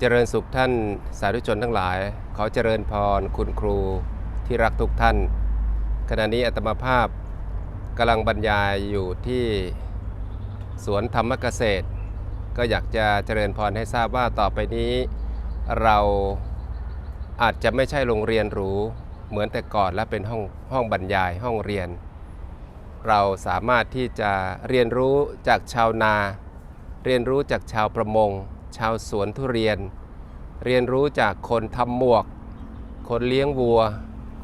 เจริญสุขท่านสาธุชนทั้งหลาย ขอเจริญพรคุณครูที่รักทุกท่าน ขณะนี้อาตมาภาพกำลังบรรยายอยู่ที่สวนธรรมเกษตร ก็อยากจะเจริญพรให้ทราบว่าต่อไปนี้ เราอาจจะไม่ใช่โรงเรียนหรูเหมือนแต่ก่อนและเป็นห้องห้องบรรยายห้องเรียน เราสามารถที่จะเรียนรู้จากชาวนา เรียนรู้จากชาวประมง ชาวสวนทุเรียน เรียนรู้จากคนทำหมวก คนเลี้ยงวัว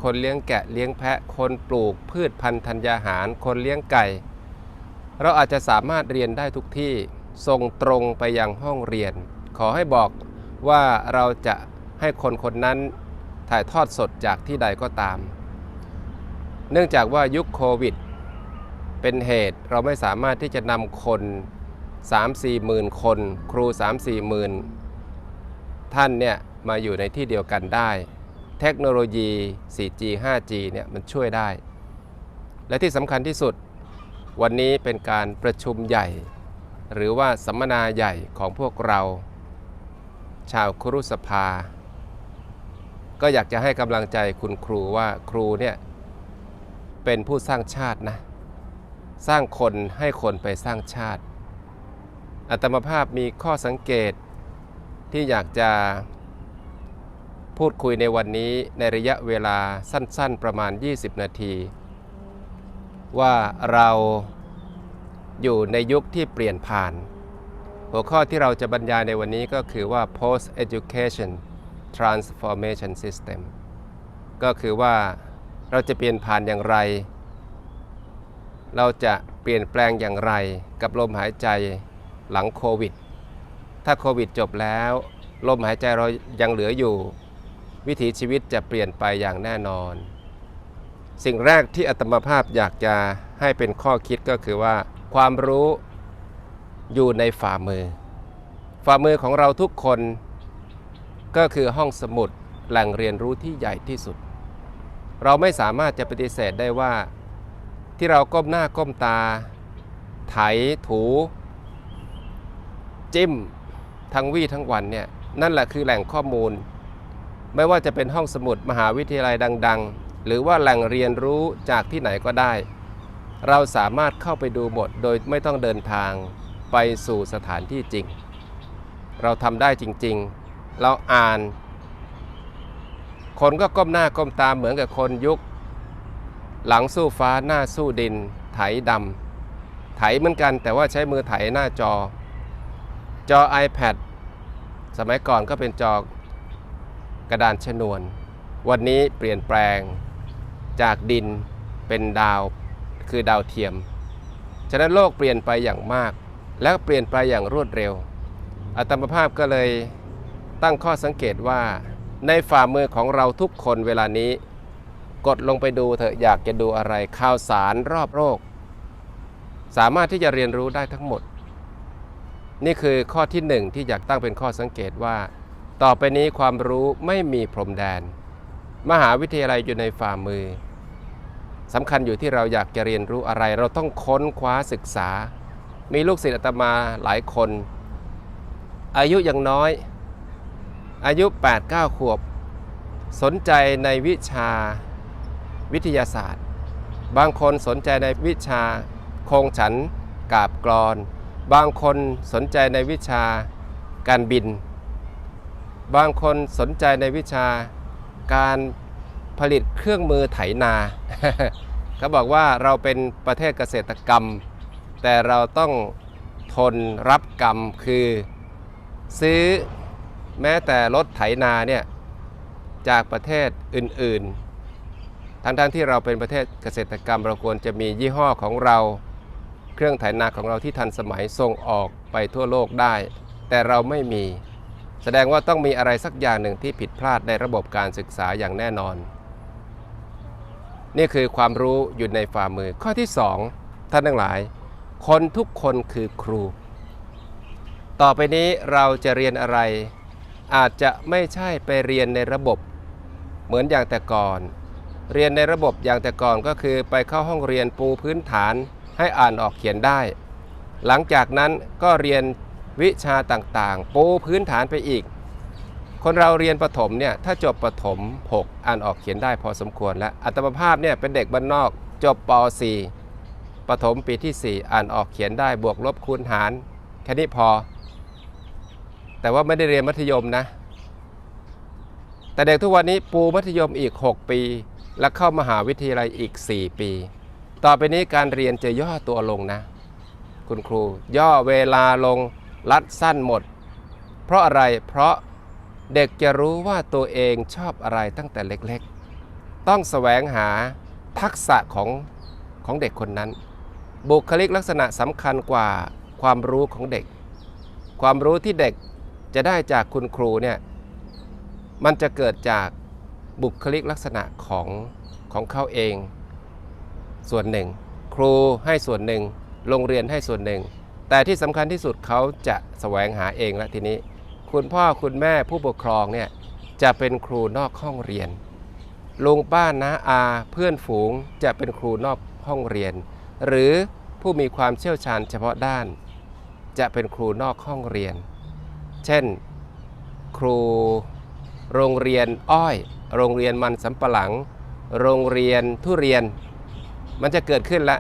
คนเลี้ยงแกะเลี้ยงแพะ คนปลูกพืชพันธุ์ธัญญาหาร คนเลี้ยงไก่ เราอาจจะสามารถเรียนได้ทุกที่ส่งตรงไปยังห้องเรียน ขอให้บอกว่าเราจะให้คนคนนั้นถ่ายทอดสดจากที่ใดก็ตาม เนื่องจากว่ายุคโควิด เป็นเหตุเราไม่สามารถที่จะนำคน 3-4หมื่นคน ครู 3-4หมื่นท่านเนี่ยมาอยู่ในที่เดียวกันได้ เทคโนโลยี 4G 5G เนี่ยมันช่วยได้ และที่สำคัญที่สุด วันนี้เป็นการประชุมใหญ่ หรือว่าสัมมนาใหญ่ของพวกเรา ชาวครุสภา ก็อยากจะให้กำลังใจคุณครูว่าครูเนี่ยเป็นผู้สร้างชาตินะ สร้างคนให้คนไปสร้างชาติ อัตมภาพมีข้อสังเกตที่อยากจะพูดคุยในวันนี้ในระยะเวลาสั้นๆประมาณ 20 นาที ว่าเราอยู่ในยุคที่เปลี่ยนผ่าน หัวข้อที่เราจะบรรยายในวันนี้ก็คือว่า post education transformation system ก็คือว่าเราจะเปลี่ยนผ่านอย่างไร เราจะเปลี่ยนแปลงอย่างไรกับลมหายใจ หลังโควิด ถ้าโควิดจบแล้วลมหายใจเรายังเหลืออยู่ วิถีชีวิตจะเปลี่ยนไปอย่างแน่นอน สิ่งแรกที่อาตมาภาพอยากจะให้เป็นข้อคิดก็คือว่า ความรู้อยู่ในฝ่ามือ ฝ่ามือของเราทุกคน ก็คือห้องสมุดแหล่งเรียนรู้ที่ใหญ่ที่สุด เราไม่สามารถจะปฏิเสธได้ว่า ที่เราก้มหน้าก้มตา ไถถู จิ้มทั้งวี่ทั้งวันเนี่ยนั่นแหละคือแหล่งข้อมูล ไม่ว่าจะเป็นห้องสมุดมหาวิทยาลัยดัง ๆ หรือว่าแหล่งเรียนรู้จากที่ไหนก็ได้ เราสามารถเข้าไปดูหมดโดยไม่ต้องเดินทางไปสู่สถานที่จริง เราทำได้จริงๆ เราอ่าน คนก็ก้มหน้าก้มตาเหมือนกับคนยุค หลังสู้ฟ้าหน้าสู้ดิน ไถดำไถเหมือนกันแต่ว่าใช้มือไถหน้าจอ จอ iPad สมัยก่อนก็เป็นจอกระดานชนวน วันนี้เปลี่ยนแปลงจากดินเป็นดาวคือดาวเทียม ฉะนั้นโลกเปลี่ยนไปอย่างมาก และเปลี่ยนไปอย่างรวดเร็ว อัตมภาพก็เลยตั้งข้อสังเกตว่าในฝ่ามือของเราทุกคนเวลานี้ กดลงไปดูเถอะอยากจะดูอะไรข่าวสารรอบโลกสามารถที่จะเรียนรู้ได้ทั้งหมด นี่คือข้อที่หนึ่งที่อยากตั้งเป็นข้อสังเกตว่า ต่อไปนี้ความรู้ไม่มีพรมแดน มหาวิทยาลัยอยู่ในฝ่ามือสำคัญอยู่ที่เราอยากจะเรียนรู้อะไร เราต้องค้นคว้าศึกษา มีลูกศิษย์อาตมาหลายคน อายุยังน้อย อายุ 8-9 ขวบ สนใจในวิชาวิทยาศาสตร์ บางคนสนใจในวิชาโครงฉันกาบกรอน บางคนสนใจในวิชาการบิน บางคนสนใจในวิชาการผลิตเครื่องมือไถนาเขาบอกว่าเราเป็นประเทศเกษตรกรรม แต่เราต้องทนรับกรรมคือ ซื้อแม้แต่รถไถนาเนี่ยจากประเทศอื่น ๆ ทั้งๆที่เราเป็นประเทศเกษตรกรรม เราควรจะมียี่ห้อของเรา เครื่องไถนาของเราที่ทันสมัยส่งออกไปทั่วโลกได้ แต่เราไม่มี แสดงว่าต้องมีอะไรสักอย่างหนึ่งที่ผิดพลาดในระบบการศึกษาอย่างแน่นอน นี่คือความรู้อยู่ในฝ่ามือข้อที่ 2 ท่านทั้งหลาย คนทุกคนคือครู ต่อไปนี้เราจะเรียนอะไร อาจจะไม่ใช่ไปเรียนในระบบ เหมือนอย่างแต่ก่อน เรียนในระบบอย่างแต่ก่อนก็คือไปเข้าห้องเรียนปูพื้นฐาน ให้อ่านออกเขียนได้ หลังจากนั้นก็เรียนวิชาต่างๆ ปูพื้นฐานไปอีก คนเราเรียนประถมเนี่ยถ้าจบประถม 6 อ่านออกเขียนได้พอสมควรแล้วอัตมภาพเนี่ยเป็นเด็กบ้านนอกจบป .4 ประถมปีที่ 4 อ่านออกเขียนได้บวกลบคูณหารแค่นี้พอ แต่ว่าไม่ได้เรียนมัธยมนะ แต่เด็กทุกวันนี้ปูมัธยมอีก 6 ปี และเข้ามหาวิทยาลัยอีก 4 ปี ต่อไปนี้การเรียนจะย่อตัวลงนะ คุณครู ย่อเวลาลงรัดสั้นหมด เพราะอะไรเพราะเด็กจะรู้ว่าตัวเองชอบอะไรตั้งแต่เล็กๆ ต้องแสวงหาทักษะของของเด็กคนนั้น บุคลิกลักษณะสำคัญกว่าความรู้ของเด็ก ความรู้ที่เด็กจะได้จากคุณครูเนี่ยมันจะเกิดจากบุคลิกลักษณะของของเขาเอง ส่วนหนึ่ง ครูให้ส่วนหนึ่ง โรงเรียนให้ส่วนหนึ่ง แต่ที่สำคัญที่สุดเขาจะแสวงหาเองและทีนี้ คุณพ่อคุณแม่ผู้ปกครองเนี่ยจะเป็นครูนอกห้องเรียนลุงป้าน้าอาเพื่อนฝูงจะเป็นครูนอกห้องเรียน หรือผู้มีความเชี่ยวชาญเฉพาะด้าน จะเป็นครูนอกห้องเรียน เช่น ครูโรงเรียนอ้อย โรงเรียนมันสำปะหลัง โรงเรียนทุเรียน มันจะเกิดขึ้นละ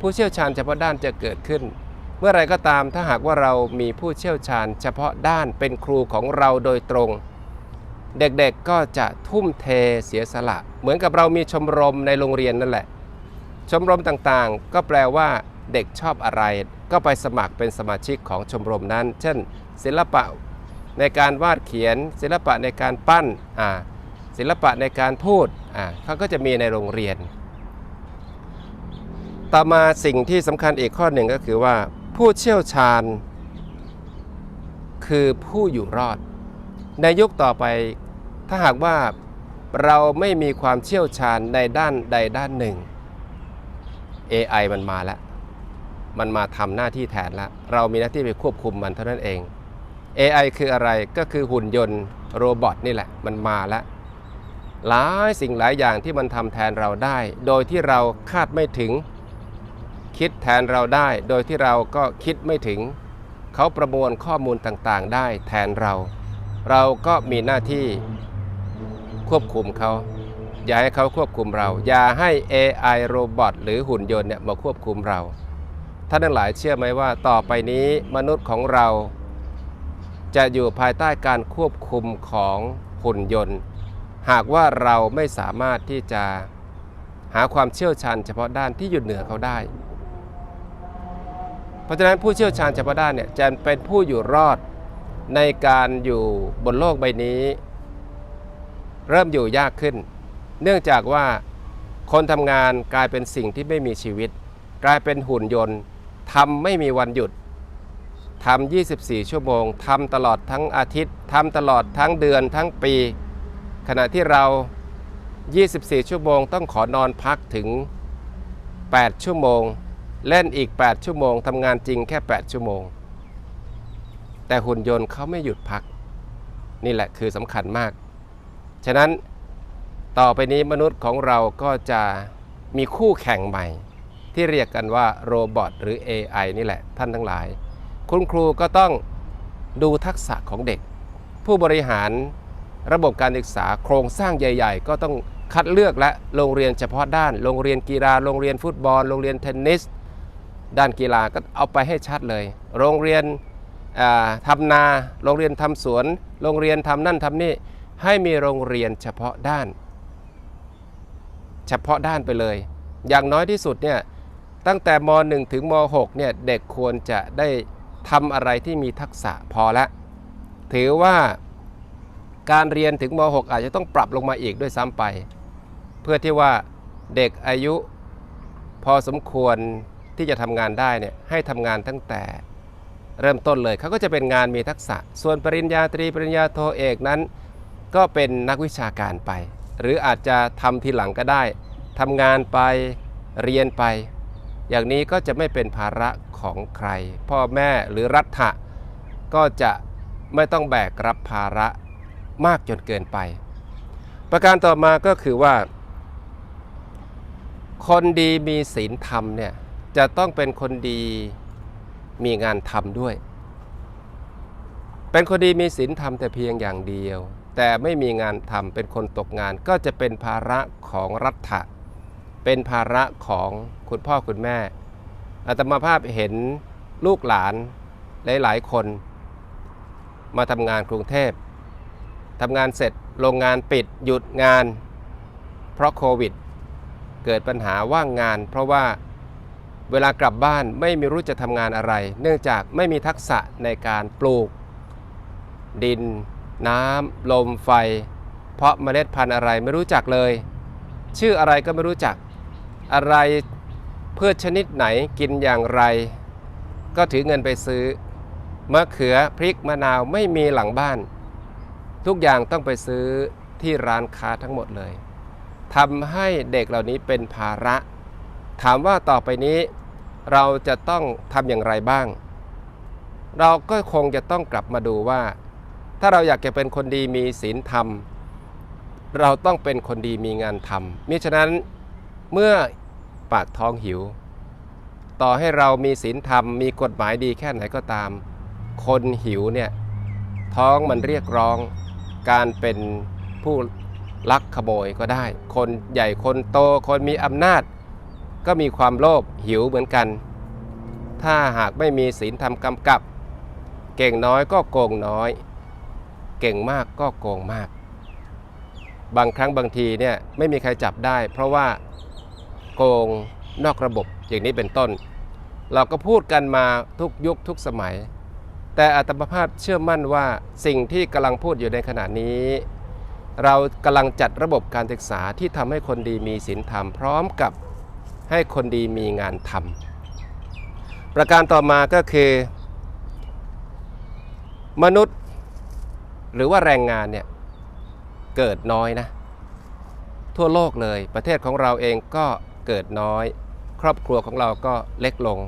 ผู้เชี่ยวชาญเฉพาะด้านจะเกิดขึ้น เมื่อไรก็ตามถ้าหากว่าเรามีผู้เชี่ยวชาญ เฉพาะด้านเป็นครูของเราโดยตรง เด็กๆก็จะทุ่มเทเสียสละ เหมือนกับเรามีชมรมในโรงเรียนนั่นแหละ ชมรมต่างๆ ก็แปลว่าเด็กชอบอะไร ก็ไปสมัครเป็นสมาชิกของชมรมนั้น เช่น ศิลปะในการวาดเขียน ศิลปะในการปั้นศิลปะในการพูดเขาก็จะมีในโรงเรียน ต่อมาสิ่งที่สำคัญอีกข้อหนึ่งก็คือว่า ผู้เชี่ยวชาญ คือผู้อยู่รอด ในยุคต่อไปถ้าหากว่าเราไม่มีความเชี่ยวชาญในด้านใดด้านหนึ่ง AI มันมาแล้ว มันมาทำหน้าที่แทนแล้ว เรามีหน้าที่ไปควบคุมมันเท่านั้นเอง AI คืออะไรก็คือหุ่นยนต์โรบอทนี่แหละ มันมาแล้ว หลายสิ่งหลายอย่างที่มันทำแทนเราได้ โดยที่เราคาดไม่ถึง คิดแทนเราได้ โดยที่เราก็คิดไม่ถึง เขาประมวลข้อมูลต่างๆ ได้แทนเรา เราก็มีหน้าที่ควบคุมเขา อย่าให้เขาควบคุมเรา อย่าให้ AI โรบอทหรือหุ่นยนต์เนี่ยมาควบคุมเราท่านทั้งหลายเชื่อไหมว่าต่อไปนี้มนุษย์ของเรา จะอยู่ภายใต้การควบคุมของหุ่นยนต์ หากว่าเราไม่สามารถที่จะหาความเชี่ยวชาญเฉพาะด้านที่อยู่เหนือเขาได้ เพราะฉะนั้นผู้เชี่ยวชาญเฉพาะด้านเนี่ยจะเป็นผู้อยู่รอดในการอยู่บนโลกใบนี้ เริ่มอยู่ยากขึ้น เนื่องจากว่าคนทำงานกลายเป็นสิ่งที่ไม่มีชีวิต กลายเป็นหุ่นยนต์ทำไม่มีวันหยุดทำ24 ชั่วโมงทำตลอดทั้งอาทิตย์ทำตลอดทั้งเดือนทั้งปี ขณะที่เรา 24 ชั่วโมงต้องขอนอนพักถึง 8 ชั่วโมง เล่นอีก 8 ชั่วโมงทำงานจริงแค่ 8 ชั่วโมง แต่หุ่นยนต์เขาไม่หยุดพัก นี่แหละคือสำคัญมาก ฉะนั้นต่อไปนี้มนุษย์ของเราก็จะมีคู่แข่งใหม่ ที่เรียกกันว่าโรบอทหรือ AI นี่แหละท่านทั้งหลาย คุณครูก็ต้องดูทักษะของเด็ก ผู้บริหารระบบการศึกษาโครงสร้างใหญ่ ๆ ก็ต้องคัดเลือกและโรงเรียนเฉพาะด้าน โรงเรียนกีฬา โรงเรียนฟุตบอล โรงเรียนเทนนิส ด้านกีฬาก็เอาไปให้ชัดเลย โรงเรียนอ่าทำนา โรงเรียนทำสวน โรงเรียนทำนั่นทำนี่ ให้มีโรงเรียนเฉพาะด้าน เฉพาะด้านไปเลย อย่างน้อยที่สุดเนี่ยตั้งแต่ม .1 ถึงม .6 เนี่ยเด็กควรจะได้ทำอะไรที่มีทักษะพอละ ถือว่าการเรียนถึงม .6 อาจจะต้องปรับลงมาอีกด้วยซ้ำไป เพื่อที่ว่าเด็กอายุพอสมควร ที่จะทำงานได้เนี่ยให้ทำงานตั้งแต่เริ่มต้นเลยเขาก็จะเป็นงานมีทักษะ ส่วนปริญญาตรี ปริญญาโทเอกนั้น ก็เป็นนักวิชาการไป หรืออาจจะทำทีหลังก็ได้ทำงานไปเรียนไป อย่างนี้ก็จะไม่เป็นภาระของใคร พ่อแม่หรือรัฐะก็จะไม่ต้องแบกรับภาระมากจนเกินไป ประการต่อมาก็คือว่า คนดีมีศีลธรรมเนี่ย จะต้องเป็นคนดีมีงานทำด้วย เป็นคนดีมีศีลธรรมแต่เพียงอย่างเดียว แต่ไม่มีงานทำเป็นคนตกงานก็จะเป็นภาระของรัฐะเป็นภาระของคุณพ่อคุณแม่อาตมาภาพเห็นลูกหลานหลาย ๆ คน มาทำงานกรุงเทพทำงานเสร็จโรงงานปิดหยุดงาน เพราะโควิด เกิดปัญหาว่างงาน เพราะว่า เวลากลับบ้านไม่มีรู้จะทำงานอะไร เนื่องจากไม่มีทักษะในการปลูก ดิน น้ำลมไฟ เพราะเมล็ดพันธุ์อะไรไม่รู้จักเลย ชื่ออะไรก็ไม่รู้จักอะไรพืชชนิดไหนกินอย่างไร ก็ถือเงินไปซื้อมะเขือพริกมะนาวไม่มีหลังบ้าน ทุกอย่างต้องไปซื้อที่ร้านค้าทั้งหมดเลยทำให้เด็กเหล่านี้เป็นภาระ ถามว่าต่อไปนี้เราจะต้องทำอย่างไรบ้าง เราก็คงจะต้องกลับมาดูว่า ถ้าเราอยากจะเป็นคนดีมีศีลธรรม เราต้องเป็นคนดีมีงานทำมิฉะนั้นเมื่อปากท้องหิว ต่อให้เรามีศีลธรรมมีกฎหมายดีแค่ไหนก็ตาม คนหิวเนี่ยท้องมันเรียกร้อง การเป็นผู้ลักขโมยก็ได้ คนใหญ่คนโตคนมีอำนาจ ก็มีความโลภหิวเหมือนกัน ถ้าหากไม่มีศีลธรรมกำกับ เก่งน้อยก็โกงน้อย เก่งมากก็โกงมาก บางครั้งบางทีเนี่ยไม่มีใครจับได้ เพราะว่าโกงนอกระบบอย่างนี้เป็นต้น เราก็พูดกันมาทุกยุคทุกสมัย แต่อาตมภาพเชื่อมั่นว่าสิ่งที่กำลังพูดอยู่ในขณะนี้เรากำลังจัดระบบการศึกษาที่ทำให้คนดีมีศีลธรรมพร้อมกับ ให้คนดีมีงานทำประการต่อมาก็คือ มนุษย์ หรือว่าแรงงานเนี่ยเกิดน้อยนะ ทั่วโลกเลยประเทศของเราเองก็เกิดน้อย ครอบครัวของเราก็เล็กลง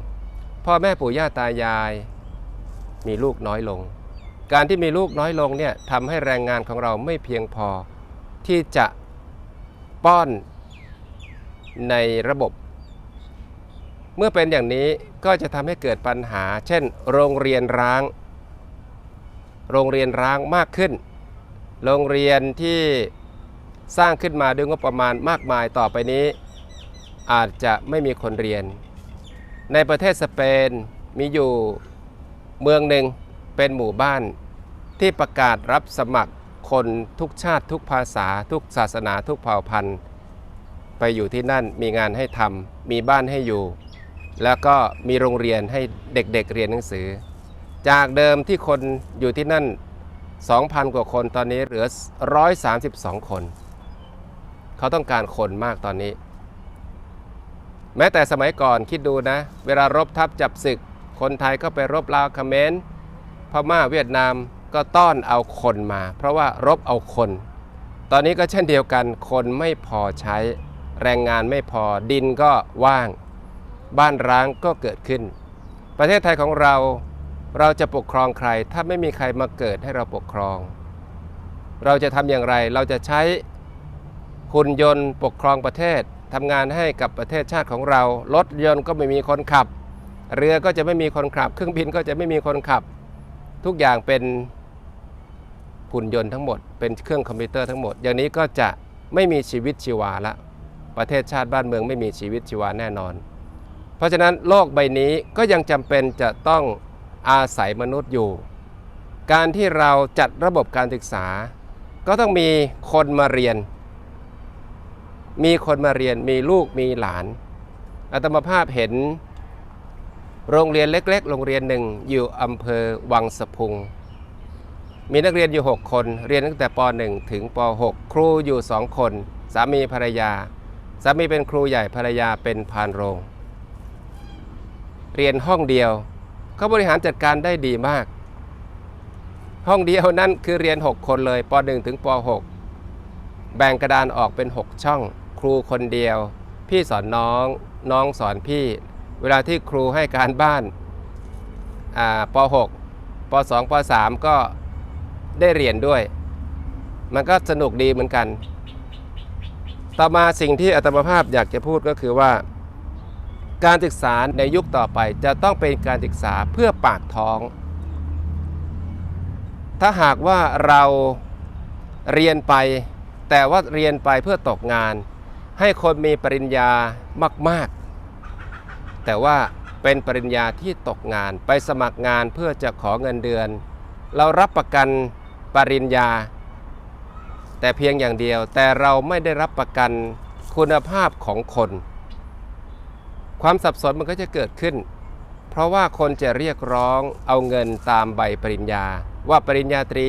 พ่อแม่ปู่ย่าตายาย มีลูกน้อยลง การที่มีลูกน้อยลงเนี่ยทำให้แรงงานของเราไม่เพียงพอที่จะป้อนในระบบ เมื่อเป็นอย่างนี้ก็จะทำให้เกิดปัญหา เช่น โรงเรียนร้าง โรงเรียนร้างมากขึ้น โรงเรียนที่สร้างขึ้นมาด้วยงบประมาณมากมายต่อไปนี้ อาจจะไม่มีคนเรียน ในประเทศสเปนมีอยู่เมืองหนึ่งเป็นหมู่บ้านที่ประกาศรับสมัครคนทุกชาติทุกภาษาทุกศาสนาทุกเผ่าพันธุ์ ไปอยู่ที่นั่นมีงานให้ทำมีบ้านให้อยู่ แล้วก็มีโรงเรียนให้เด็กๆเเรียนหนังสือ จากเดิมที่คนอยู่ที่นั่น 2,000 กว่าคนตอนนี้เหลือ 132 คน เขาต้องการคนมากตอนนี้ แม้แต่สมัยก่อนคิดดูนะ เวลารบทัพจับศึก คนไทยก็ไปรบลาวเขมรพม่าเวียดนามก็ต้อนเอาคนมา เพราะว่ารบเอาคน ตอนนี้ก็เช่นเดียวกันคนไม่พอใช้แรงงานไม่พอดินก็ว่าง บ้านร้างก็เกิดขึ้น ประเทศไทยของเราเราจะปกครองใคร ถ้าไม่มีใครมาเกิดให้เราปกครอง เราจะทำอย่างไรเราจะใช้หุ่นยนต์ปกครองประเทศทำงานให้กับประเทศชาติของเรารถยนต์ก็ไม่มีคนขับ เรือก็จะไม่มีคนขับ เครื่องบินก็จะไม่มีคนขับ ทุกอย่างเป็นหุ่นยนต์ทั้งหมด เป็นเครื่องคอมพิวเตอร์ทั้งหมด อย่างนี้ก็จะไม่มีชีวิตชีวาละประเทศชาติบ้านเมืองไม่มีชีวิตชีวาแน่นอน เพราะฉะนั้นโลกใบนี้ก็ยังจำเป็นจะต้องอาศัยมนุษย์อยู่ การที่เราจัดระบบการศึกษา ก็ต้องมีคนมาเรียน มีคนมาเรียนมีลูกมีหลานอาตมาภาพเห็น โรงเรียนเล็ก ๆ โรงเรียนหนึ่งอยู่อำเภอวังสะพุง มีนักเรียนอยู่ 6 คน เรียนตั้งแต่ป .1 ถึงป .6 ครูอยู่ 2 คน สามีภรรยา สามีเป็นครูใหญ่ภรรยาเป็นพานโรง เรียนห้องเดียวเขาบริหารจัดการได้ดีมาก ห้องเดียวนั่นคือเรียน 6 คนเลยป .1 ถึงป .6 แบ่งกระดานออกเป็น 6 ช่อง ครูคนเดียว พี่สอนน้องน้องสอนพี่ เวลาที่ครูให้การบ้านาป .6 ป .2 ป .3 ก็ได้เรียนด้วย มันก็สนุกดีเหมือนกัน ต่อมาสิ่งที่อาตมาภาพอยากจะพูดก็คือว่า การศึกษาในยุคต่อไปจะต้องเป็นการศึกษาเพื่อปากท้อง ถ้าหากว่าเราเรียนไป แต่ว่าเรียนไปเพื่อตกงาน ให้คนมีปริญญามาก ๆ แต่ว่าเป็นปริญญาที่ตกงานไปสมัครงานเพื่อจะขอเงินเดือน เรารับประกันปริญญา แต่เพียงอย่างเดียวแต่เราไม่ได้รับประกันคุณภาพของคน ความสับสนมันก็จะเกิดขึ้น เพราะว่าคนจะเรียกร้องเอาเงินตามใบปริญญา ว่าปริญญาตรี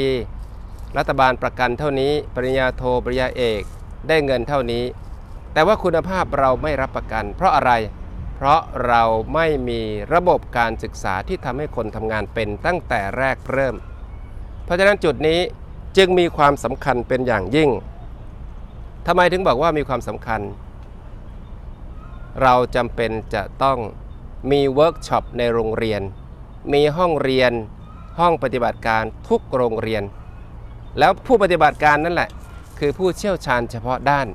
รัฐบาลประกันเท่านี้ปริญญาโทปริญญาเอกได้เงินเท่านี้ แต่ว่าคุณภาพเราไม่รับประกัน เพราะอะไร เพราะเราไม่มีระบบการศึกษาที่ทำให้คนทำงานเป็นตั้งแต่แรกเริ่ม เพราะฉะนั้นจุดนี้จึงมีความสำคัญเป็นอย่างยิ่งทำไมถึงบอกว่ามีความสำคัญ เราจำเป็นจะต้องมีเวิร์กช็อปในโรงเรียน มีห้องเรียน ห้องปฏิบัติการทุกโรงเรียน แล้วผู้ปฏิบัติการนั่นแหละ คือผู้เชี่ยวชาญเฉพาะด้าน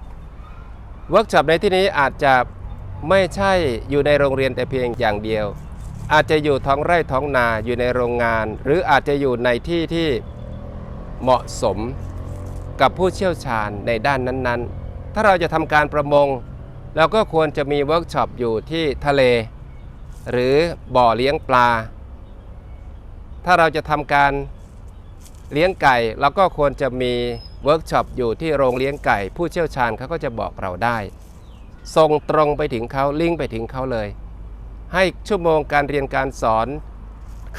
เวิร์กช็อปในที่นี้อาจจะไม่ใช่อยู่ในโรงเรียนแต่เพียงอย่างเดียว อาจจะอยู่ท้องไร่ท้องนาอยู่ในโรงงาน หรืออาจจะอยู่ในที่ที่เหมาะสมกับผู้เชี่ยวชาญในด้านนั้นๆ ถ้าเราจะทำการประมง เราก็ควรจะมีเวิร์กช็อปอยู่ที่ทะเล หรือบ่อเลี้ยงปลา ถ้าเราจะทำการเลี้ยงไก่เราก็ควรจะมีเวิร์กช็อปอยู่ที่โรงเลี้ยงไก่ ผู้เชี่ยวชาญเขาก็จะบอกเราได้ส่งตรงไปถึงเขาลิงก์ไปถึงเขาเลย ให้ชั่วโมงการเรียนการสอน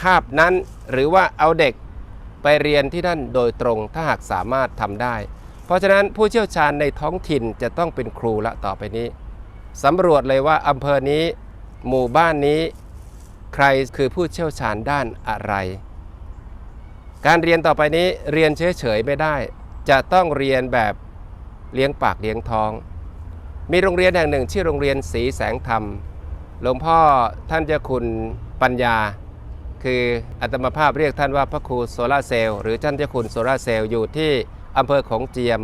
คาบนั้นหรือว่าเอาเด็กไปเรียนที่นั่นโดยตรงถ้าหากสามารถทำได้ เพราะฉะนั้นผู้เชี่ยวชาญในท้องถิ่นจะต้องเป็นครูละต่อไปนี้ สำรวจเลยว่าอำเภอนี้หมู่บ้านนี้ ใครคือผู้เชี่ยวชาญด้านอะไร การเรียนต่อไปนี้เรียนเฉยๆไม่ได้ จะต้องเรียนแบบเลี้ยงปากเลี้ยงท้อง มีโรงเรียนแห่งหนึ่งชื่อโรงเรียนศรีแสงธรรม หลวงพ่อท่านเจ้าคุณปัญญา คืออัตมภาพเรียกท่านว่าพระครูโซลาเซลล์หรือท่านเจ้าคุณโซลาเซลล์อยู่ที่อำเภอของเจียม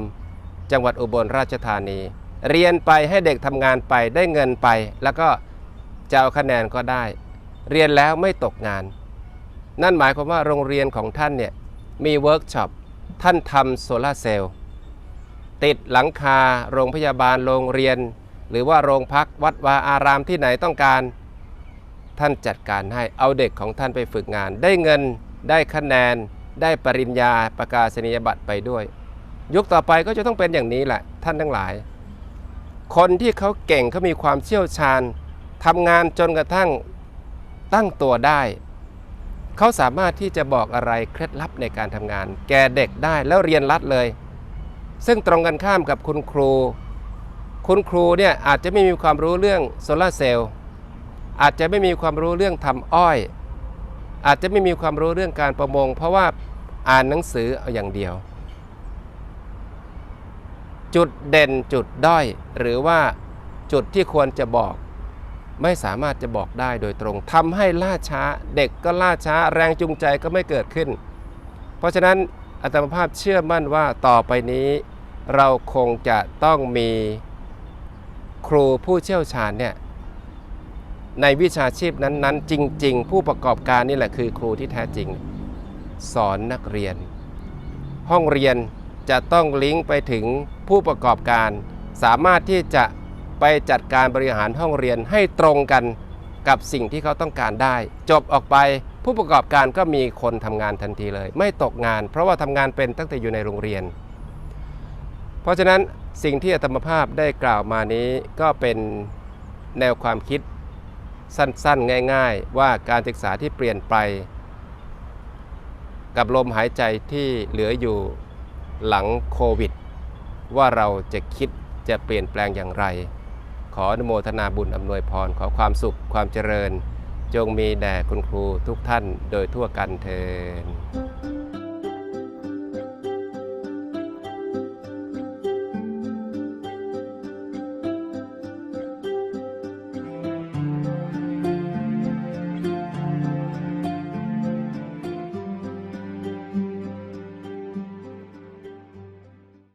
จังหวัดอุบลราชธานี เรียนไปให้เด็กทำงานไปได้เงินไป แล้วก็จะเอาคะแนนก็ได้ เรียนแล้วไม่ตกงาน นั่นหมายความว่าโรงเรียนของท่านเนี่ยมีเวิร์กช็อปท่านทำโซลาเซลล์ติดหลังคาโรงพยาบาลโรงเรียน หรือว่าโรงพักวัดวาอารามที่ไหนต้องการ ท่านจัดการให้เอาเด็กของท่านไปฝึกงาน ได้เงินได้คะแนน ได้ปริญญาประกาศนียบัตรไปด้วย ยุคต่อไปก็จะต้องเป็นอย่างนี้แหละท่านทั้งหลาย คนที่เขาเก่งเขามีความเชี่ยวชาญทำงานจนกระทั่งตั้งตัวได้ เขาสามารถที่จะบอกอะไรเคล็ดลับในการทำงาน แก่เด็กได้แล้วเรียนรัดเลย ซึ่งตรงกันข้ามกับคุณครู คุณครูเนี่ยอาจจะไม่มีความรู้เรื่องโซลาเซลล์อาจจะไม่มีความรู้เรื่องทำอ้อย อาจจะไม่มีความรู้เรื่องการประมง เพราะว่าอ่านหนังสือเอาอย่างเดียว จุดเด่นจุดด้อย หรือว่าจุดที่ควรจะบอก ไม่สามารถจะบอกได้โดยตรงทำให้ล่าช้าเด็กก็ล่าช้าแรงจูงใจก็ไม่เกิดขึ้น เพราะฉะนั้นอาตมาภาพเชื่อมั่นว่าต่อไปนี้ เราคงจะต้องมีครูผู้เชี่ยวชาญเนี่ยในวิชาชีพนั้นๆ จริง ๆ ผู้ประกอบการนี่แหละคือครูที่แท้จริง สอนนักเรียน ห้องเรียนจะต้องลิงก์ไปถึง ผู้ประกอบการ สามารถที่จะไปจัดการบริหารห้องเรียนให้ตรงกันกับสิ่งที่เขาต้องการได้ จบออกไปผู้ประกอบการก็มีคนทำงานทันทีเลย ไม่ตกงาน เพราะว่าทำงานเป็นตั้งแต่อยู่ในโรงเรียน เพราะฉะนั้นสิ่งที่อาตมภาพได้กล่าวมานี้ก็เป็นแนวความคิดสั้นๆ ง่าย ๆ ว่าการศึกษาที่เปลี่ยนไป กับลมหายใจที่เหลืออยู่หลังโควิด ว่าเราจะคิดจะเปลี่ยนแปลงอย่างไร ขออนุโมทนาบุญอำนวยพรขอความสุขความเจริญ จงมีแด่คุณครูทุกท่านโดยทั่วกันเทิน